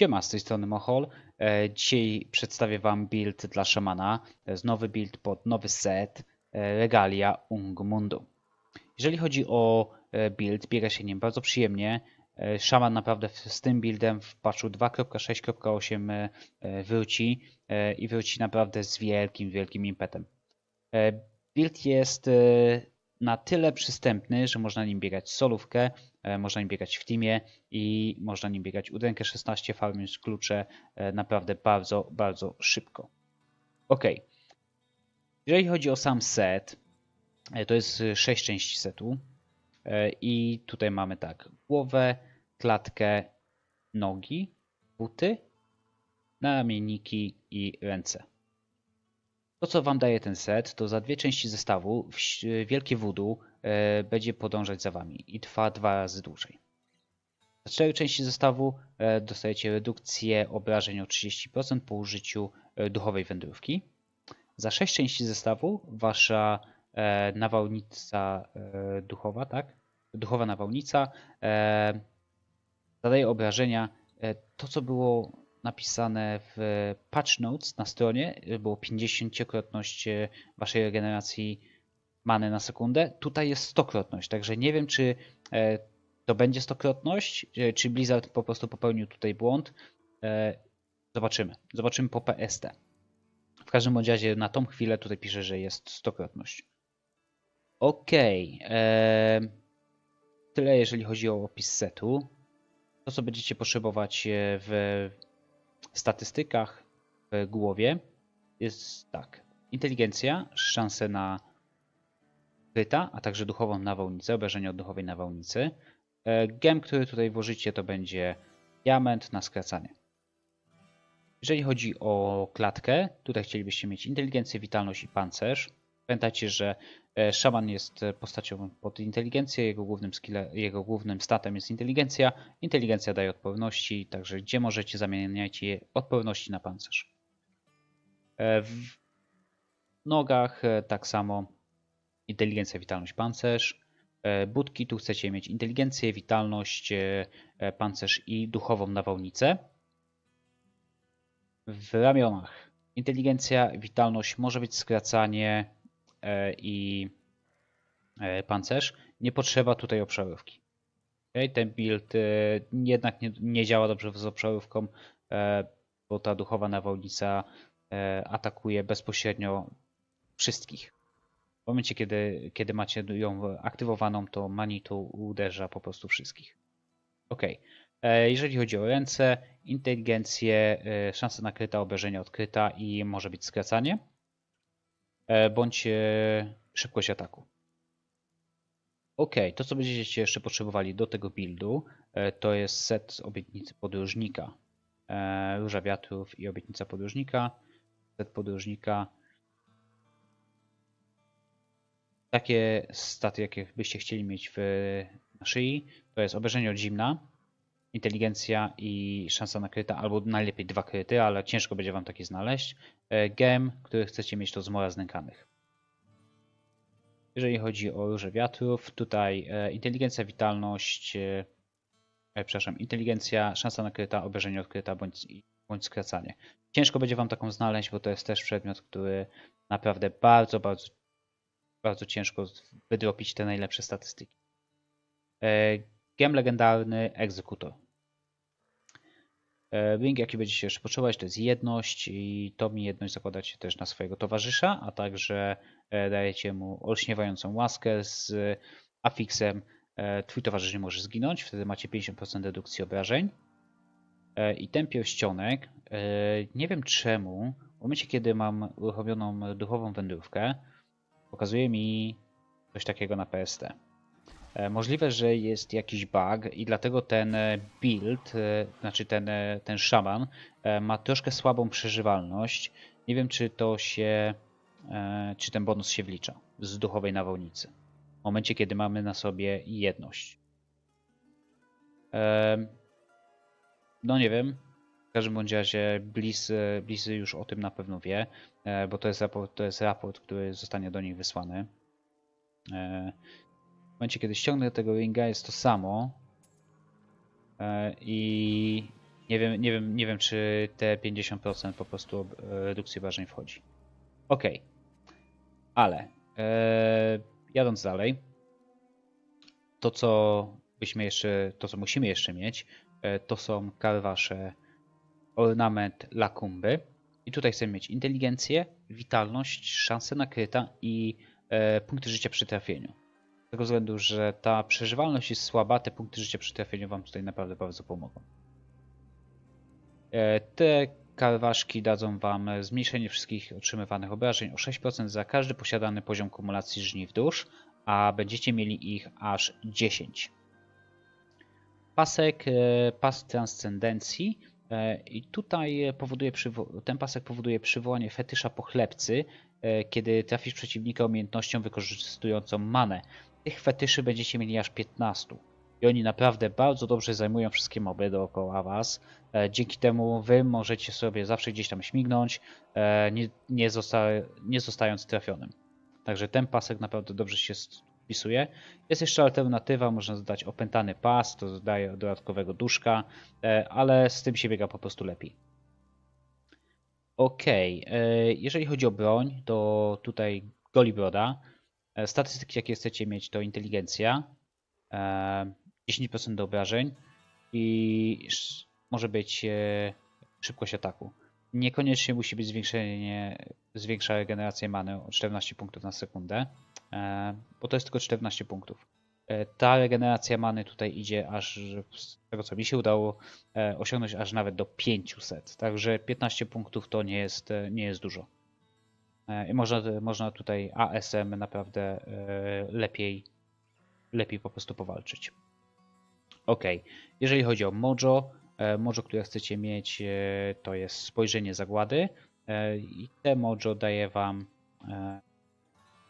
Siema, z tej strony Mohol. E, Dzisiaj przedstawię Wam build dla szamana. To jest nowy build pod nowy set e, Regalia Ung Mundu. Jeżeli chodzi o e, build, biega się nim bardzo przyjemnie. E, Szaman naprawdę z tym buildem w patchu 2.6.8 e, e, wróci e, i wróci naprawdę z wielkim, wielkim impetem. E, Build jest e, na tyle przystępny, że można nim biegać solówkę, e, można nim biegać w teamie i można nim biegać udrękę 16, farmiąc klucze e, naprawdę bardzo, bardzo szybko. Ok. Jeżeli chodzi o sam set, e, to jest 6 części setu i tutaj mamy tak, głowę, klatkę, nogi, buty, naramienniki i ręce. To, co Wam daje ten set, to za dwie części zestawu wielkie voodoo e, będzie podążać za Wami i trwa dwa razy dłużej. Za cztery części zestawu e, dostajecie redukcję obrażeń o 30% po użyciu e, duchowej wędrówki. Za sześć części zestawu wasza nawałnica duchowa, tak? Duchowa nawałnica zadaje obrażenia. To, co było napisane w patch notes na stronie, było 50-krotność e, waszej regeneracji many na sekundę. Tutaj jest 100-krotność, także nie wiem, czy e, to będzie 100-krotność, e, czy Blizzard po prostu popełnił tutaj błąd. Zobaczymy. Zobaczymy po PST. W każdym razie na tą chwilę tutaj pisze, że jest 100-krotność. Okej. e, Tyle jeżeli chodzi o opis setu. To, co będziecie potrzebować w statystykach w głowie, jest tak. Inteligencja, szanse na kryta, a także duchową nawałnicę, obrażenie od duchowej nawałnicy. E, Gem, który tutaj włożycie, to będzie diament na skracanie. Jeżeli chodzi o klatkę, tutaj chcielibyście mieć inteligencję, witalność i pancerz. Pamiętajcie, że szaman jest e, postacią pod inteligencję, jego głównym, skille, jego głównym statem jest inteligencja. Inteligencja daje odporności, także gdzie możecie zamieniajcie je odporności na pancerz. E, W nogach e, tak samo inteligencja, witalność, pancerz. E, Budki, tu chcecie mieć inteligencję, witalność, e, e, pancerz i duchową nawałnicę. W ramionach inteligencja, witalność, może być skracanie e, i e, pancerz. Nie potrzeba tutaj obszarówki. Okay? Ten build e, jednak nie, nie działa dobrze z obszarówką, e, bo ta duchowa nawałnica e, atakuje bezpośrednio wszystkich. W momencie, kiedy, kiedy macie ją aktywowaną, to Manitou uderza po prostu wszystkich. Ok. Jeżeli chodzi o ręce, inteligencję, e, szansa na kryta, obrażenia odkryta i może być skracanie, e, bądź e, szybkość ataku. Ok, to co będziecie jeszcze potrzebowali do tego buildu, e, to jest set obietnicy podróżnika. E, Róża wiatrów i obietnica podróżnika. Set podróżnika. Takie staty, jakie byście chcieli mieć w, na szyi, to jest obrażenie od zimna, inteligencja i szansa na kryta, albo najlepiej dwa kryty, ale ciężko będzie wam takie znaleźć. E, Gem, który chcecie mieć, to zmora znękanych. Jeżeli chodzi o róże wiatrów, tutaj e, inteligencja, witalność, e, przepraszam, inteligencja, szansa na kryta, obrażenie od kryta bądź, bądź skracanie. Ciężko będzie wam taką znaleźć, bo to jest też przedmiot, który naprawdę bardzo, bardzo, bardzo ciężko wydropić te najlepsze statystyki. E, Gem legendarny, egzekutor. E, Wing, jaki będziecie jeszcze potrzebować, to jest jedność i to mi jedność zakładacie też na swojego towarzysza, a także e, dajecie mu olśniewającą łaskę z afiksem e, Twój towarzysz nie może zginąć, wtedy macie 50% redukcji obrażeń. E, I ten pierścionek, e, nie wiem czemu, w momencie kiedy mam uruchomioną duchową wędrówkę, pokazuje mi coś takiego na PST. E, Możliwe, że jest jakiś bug i dlatego ten e, build, e, znaczy ten, ten szaman ma troszkę słabą przeżywalność. Nie wiem, czy to się, czy ten bonus się wlicza z duchowej nawałnicy. W momencie, kiedy mamy na sobie jedność. No nie wiem. W każdym bądź razie Blizz już o tym na pewno wie, bo to jest raport, to jest raport który zostanie do nich wysłany. W momencie, kiedy ściągnę tego ringa, jest to samo. E, I Nie wiem, nie wiem, nie wiem czy te 50% po prostu e, redukcji obrażeń wchodzi. Ok. Ale e, jadąc dalej, to co byśmy jeszcze, to co musimy jeszcze mieć, to są karwasze ornament lakumby. I tutaj chcemy mieć inteligencję, witalność, szansę na kryta i punkty życia przy trafieniu. Tego względu, że ta przeżywalność jest słaba, te punkty życia przy trafieniu Wam tutaj naprawdę bardzo pomogą. E, Te karwaszki dadzą Wam zmniejszenie wszystkich otrzymywanych obrażeń o 6% za każdy posiadany poziom kumulacji żniw dusz, a będziecie mieli ich aż 10. Pasek, e, pas transcendencji e, i tutaj powoduje ten pasek powoduje przywołanie fetysza pochlebcy, kiedy trafisz przeciwnika umiejętnością wykorzystującą manę. Tych fetyszy będziecie mieli aż 15. I oni naprawdę bardzo dobrze zajmują wszystkie moby dookoła was. E, Dzięki temu wy możecie sobie zawsze gdzieś tam śmignąć, e, nie, nie, zosta nie zostając trafionym. Także ten pasek naprawdę dobrze się wpisuje. Jest jeszcze alternatywa, można dodać opętany pas, to daje dodatkowego duszka, e, ale z tym się biega po prostu lepiej. Ok, jeżeli chodzi o broń, to tutaj goli broda. E, Statystyki jakie chcecie mieć to inteligencja, e, 10% do obrażeń i może być e, szybkość ataku. Niekoniecznie musi być zwiększenie, zwiększa regenerację many o 14 punktów na sekundę, e, bo to jest tylko 14 punktów. E, Ta regeneracja many tutaj idzie aż, z tego co mi się udało, e, osiągnąć aż nawet do 500. Także 15 punktów to nie jest, e, nie jest dużo. E, I można, można tutaj ASM naprawdę e, lepiej, lepiej po prostu powalczyć. Ok, jeżeli chodzi o Mojo, e, Mojo, które chcecie mieć, to jest spojrzenie zagłady i te Mojo daje Wam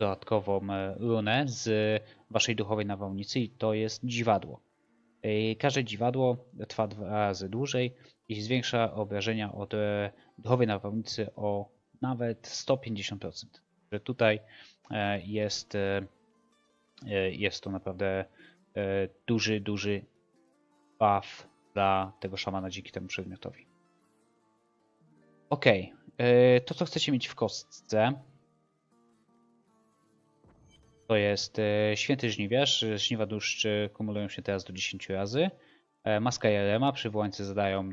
dodatkową runę z Waszej duchowej nawałnicy i to jest dziwadło. Każde dziwadło trwa dwa razy dłużej i zwiększa obrażenia od duchowej nawałnicy o nawet 150%. Że tutaj e, jest, e, e, jest to naprawdę duży, duży buff dla tego szamana dzięki temu przedmiotowi. Ok, to co chcecie mieć w kostce to jest święty żniwiarz. Żniwa dusz e, kumulują się teraz do 10 razy. E, Maska Jerema, przywołańcy zadają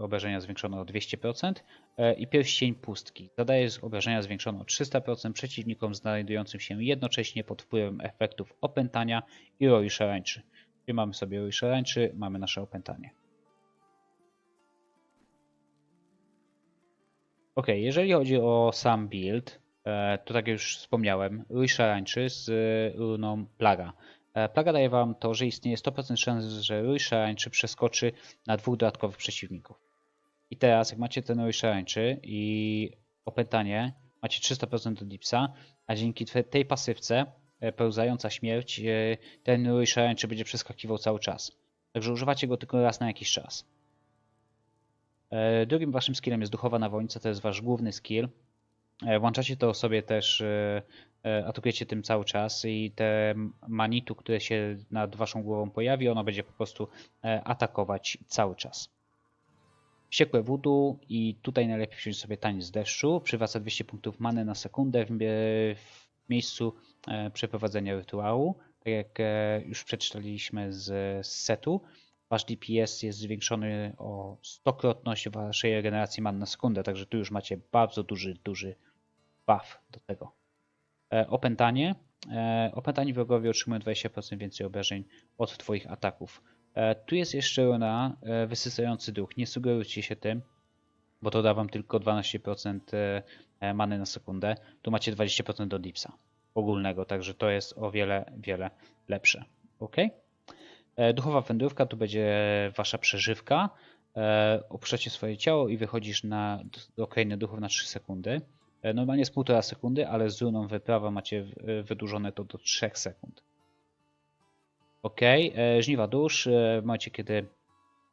obrażenia zwiększone o 200% e, i pierścień pustki. Zadaje obrażenia zwiększone o 300% przeciwnikom znajdującym się jednocześnie pod wpływem efektów opętania i roi szarańczy. Czyli mamy sobie roi szarańczy, mamy nasze opętanie. Ok, jeżeli chodzi o sam build, e, to tak jak już wspomniałem, rój szarańczy z runą plaga. E, Plaga daje wam to, że istnieje 100% szans, że rój szarańczy przeskoczy na dwóch dodatkowych przeciwników. I teraz, jak macie ten rój szarańczy i opętanie, macie 300% do dipsa, a dzięki tej pasywce, e, pełzająca śmierć, e, ten rój szarańczy będzie przeskakiwał cały czas. Także używacie go tylko raz na jakiś czas. Drugim waszym skillem jest duchowa nawolnica, to jest wasz główny skill. E, Włączacie to sobie też, e, e, atakujecie tym cały czas i te manitu, które się nad waszą głową pojawi, ono będzie po prostu atakować cały czas. Wściekłe voodoo i tutaj najlepiej wziąć sobie taniec deszczu. Przywraca 200 punktów many na sekundę w, miejscu przeprowadzenia rytuału. Tak jak już przeczytaliśmy z setu, wasz DPS jest zwiększony o 100-krotność waszej regeneracji man na sekundę, także tu już macie bardzo duży, duży buff do tego. E, opętanie. E, opętani wrogowie otrzymują 20% więcej obrażeń od twoich ataków. E, tu jest jeszcze runa wysysający duch. Nie sugerujcie się tym, bo to da wam tylko 12% e, e, many na sekundę. Tu macie 20% do dipsa ogólnego, także to jest o wiele, wiele lepsze. Ok? Duchowa wędrówka to będzie wasza przeżywka. E, Opuszczacie swoje ciało i wychodzisz na, do duchów na 3 sekundy. E, Normalnie jest 1,5 sekundy, ale z runą wyprawa macie w- wydłużone to do 3 sekund. Ok, e, żniwa dusz. e, momencie, kiedy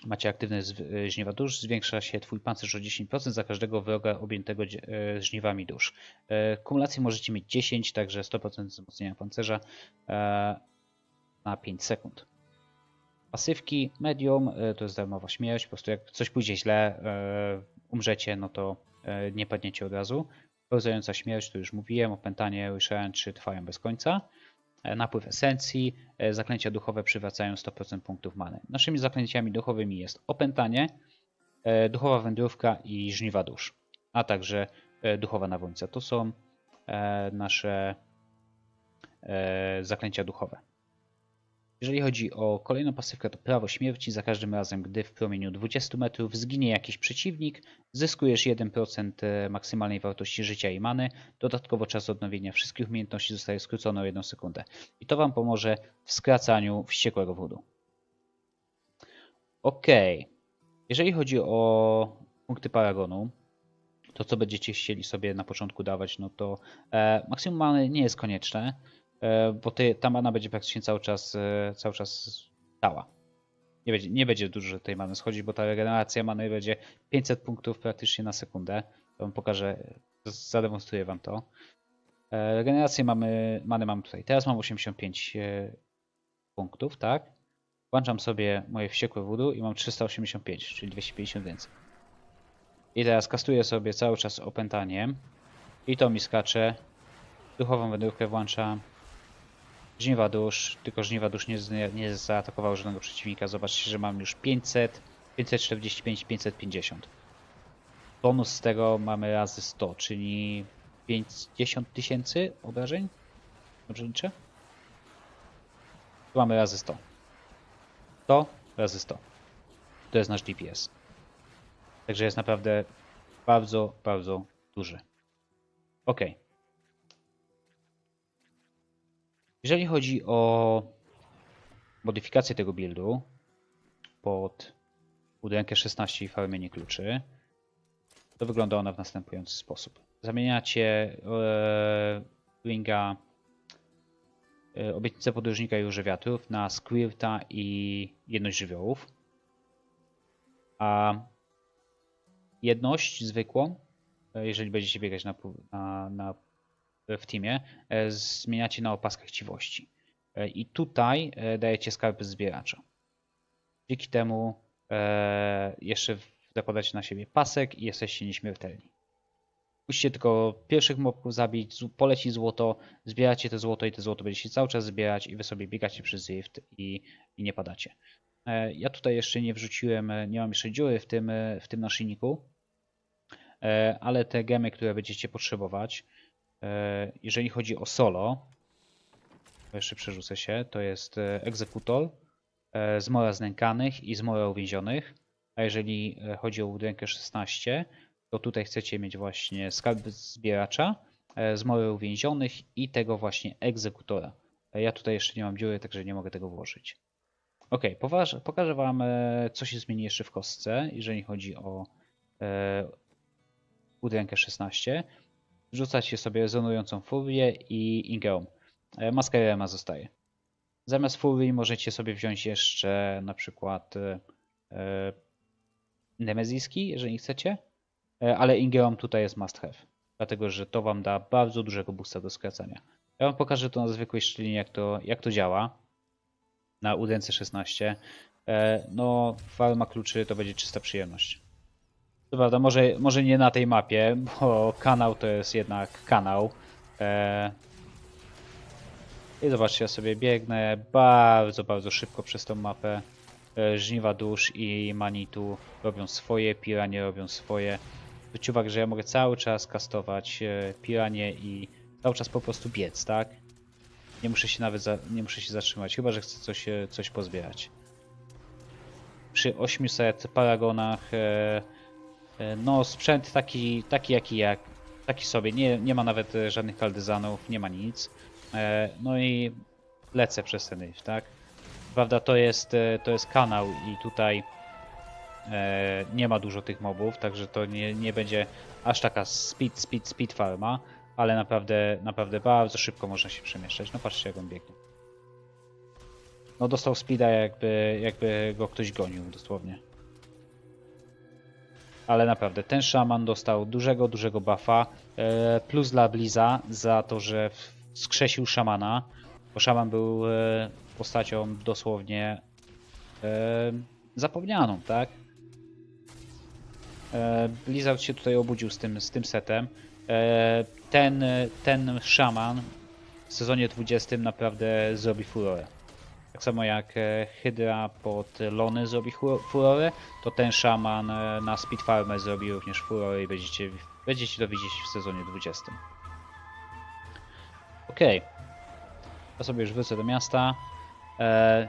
macie aktywne e, żniwa dusz, zwiększa się twój pancerz o 10% za każdego wroga objętego e, żniwami dusz. E, Kumulację możecie mieć 10, także 100% wzmocnienia pancerza e, na 5 sekund. Pasywki, medium, e, to jest darmowa śmierć, po prostu jak coś pójdzie źle, e, umrzecie, no to e, nie padniecie od razu. Pełzająca śmierć, to już mówiłem, opętanie, Wish czy trwają bez końca. E, Napływ esencji, e, zaklęcia duchowe przywracają 100% punktów many. Naszymi zaklęciami duchowymi jest opętanie, e, duchowa wędrówka i żniwa dusz, a także duchowa nawolnica. To są nasze zaklęcia duchowe. Jeżeli chodzi o kolejną pasywkę, to prawo śmierci. Za każdym razem, gdy w promieniu 20 metrów zginie jakiś przeciwnik, zyskujesz 1% e, maksymalnej wartości życia i many. Dodatkowo czas odnowienia wszystkich umiejętności zostaje skrócony o 1 sekundę. I to Wam pomoże w skracaniu wściekłego wódu. Ok. Jeżeli chodzi o punkty paragonu, to co będziecie chcieli sobie na początku dawać, no to e, maksimum nie jest konieczne, bo ty, ta mana będzie praktycznie cały czas, e, cały czas stała. Nie będzie, nie będzie dużo tej many schodzić, bo ta regeneracja many będzie 500 punktów praktycznie na sekundę. To wam pokażę, zademonstruję wam to. E, regenerację mamy, many mam tutaj. Teraz mam 85 e, punktów, tak? Włączam sobie moje wściekłe voodoo i mam 385, czyli 250 więcej. I teraz kastuję sobie cały czas opętaniem. I to mi skacze. Duchową wędrówkę włączam. Żniwa dusz, tylko żniwa dusz nie, nie zaatakowało żadnego przeciwnika. Zobaczcie, że mam już 500, 545, 550. Bonus z tego mamy razy 100, czyli 50 tysięcy obrażeń. Dobrze liczę? Tu mamy razy 100. 100 razy 100. To jest nasz DPS. Także jest naprawdę bardzo, bardzo duży. Ok. Jeżeli chodzi o modyfikację tego buildu pod budynkę 16 i farmienie kluczy, to wygląda ona w następujący sposób. Zamieniacie e, Winga e, Obietnicę Podróżnika i Róże Wiatrów na Squirta i Jedność Żywiołów. A jedność zwykłą, e, jeżeli będziecie biegać na, na, na, w teamie, e, zmieniacie na opaskę chciwości. E, I tutaj e, dajecie skarby zbieracza. Dzięki temu jeszcze zakładacie na siebie pasek i jesteście nieśmiertelni. Musicie tylko pierwszych mobków zabić, poleci złoto, zbieracie te złoto i te złoto będziecie cały czas zbierać i wy sobie biegacie przez Rift i, i nie padacie. Ja tutaj jeszcze nie wrzuciłem, nie mam jeszcze dziury w tym, w tym naszyjniku, ale te gemy, które będziecie potrzebować, E, jeżeli chodzi o solo, jeszcze przerzucę się, to jest egzekutol, e, zmora znękanych i zmora uwięzionych. A jeżeli e, chodzi o budynkę 16, to tutaj chcecie mieć właśnie skarb zbieracza, zmorę uwięzionych i tego właśnie egzekutora. Ja tutaj jeszcze nie mam dziury, także nie mogę tego włożyć. Ok, pokażę Wam, co się zmieni jeszcze w kostce, jeżeli chodzi o budynkę 16. Rzucać się sobie zonującą furię i ingeum. E, Maska Rema zostaje. Zamiast furii możecie sobie wziąć jeszcze na przykład e, e, nemeziski, jeżeli chcecie, ale ingeum tutaj jest must have, dlatego że to wam da bardzo dużego boosta do skracania. Ja wam pokażę to na zwykłej szczelinie, jak to, jak to działa na UDNC 16. No, farma kluczy to będzie czysta przyjemność. To prawda, może, może nie na tej mapie, bo kanał to jest jednak kanał. E, I zobaczcie, ja sobie biegnę bardzo, bardzo szybko przez tą mapę. E, Żniwa dusz i Manitu robią swoje, Piranie robią swoje. Zwróćcie uwagę, że ja mogę cały czas kastować e, Piranie i cały czas po prostu biec, tak? Nie muszę się nawet za, nie muszę się zatrzymać, chyba że chcę coś, coś pozbierać. Przy 800 paragonach e, no sprzęt taki, taki jaki jak taki sobie, nie, nie ma nawet e, żadnych kaldyzanów, nie ma nic. E, no i lecę przez ten rift, tak? Prawda, to jest, e, to jest kanał i tutaj e, nie ma dużo tych mobów, także to nie, nie będzie aż taka speed, speed, speed farma, ale naprawdę, naprawdę bardzo szybko można się przemieszczać. No patrzcie jak on biegnie. No dostał speeda jakby, jakby go ktoś gonił dosłownie. Ale naprawdę, ten szaman dostał dużego, dużego buffa. E, plus dla Bliza za to, że wskrzesił szamana. Bo szaman był e, postacią dosłownie e, zapomnianą, tak? Blizzard się tutaj obudził z tym, z tym setem. Ten, ten szaman w sezonie 20 naprawdę zrobi furorę. Tak samo jak e, Hydra pod Lony zrobi furorę, to ten szaman e, na Speed Farmę zrobi również furorę i będziecie, będziecie to widzieć w sezonie 20. Okej. Ja sobie już wrócę do miasta. E,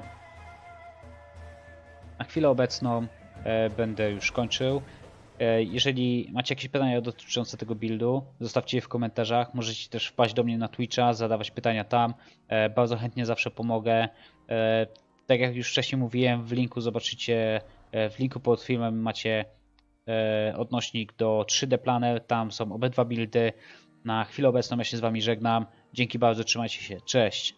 na chwilę obecną będę już kończył. E, Jeżeli macie jakieś pytania dotyczące tego buildu, zostawcie je w komentarzach. Możecie też wpaść do mnie na Twitcha, zadawać pytania tam. E, Bardzo chętnie zawsze pomogę. E, Tak jak już wcześniej mówiłem, w linku zobaczycie, w linku pod filmem macie odnośnik do 3D Planner. Tam są obydwa buildy. Na chwilę obecną ja się z Wami żegnam. Dzięki bardzo, trzymajcie się. Cześć.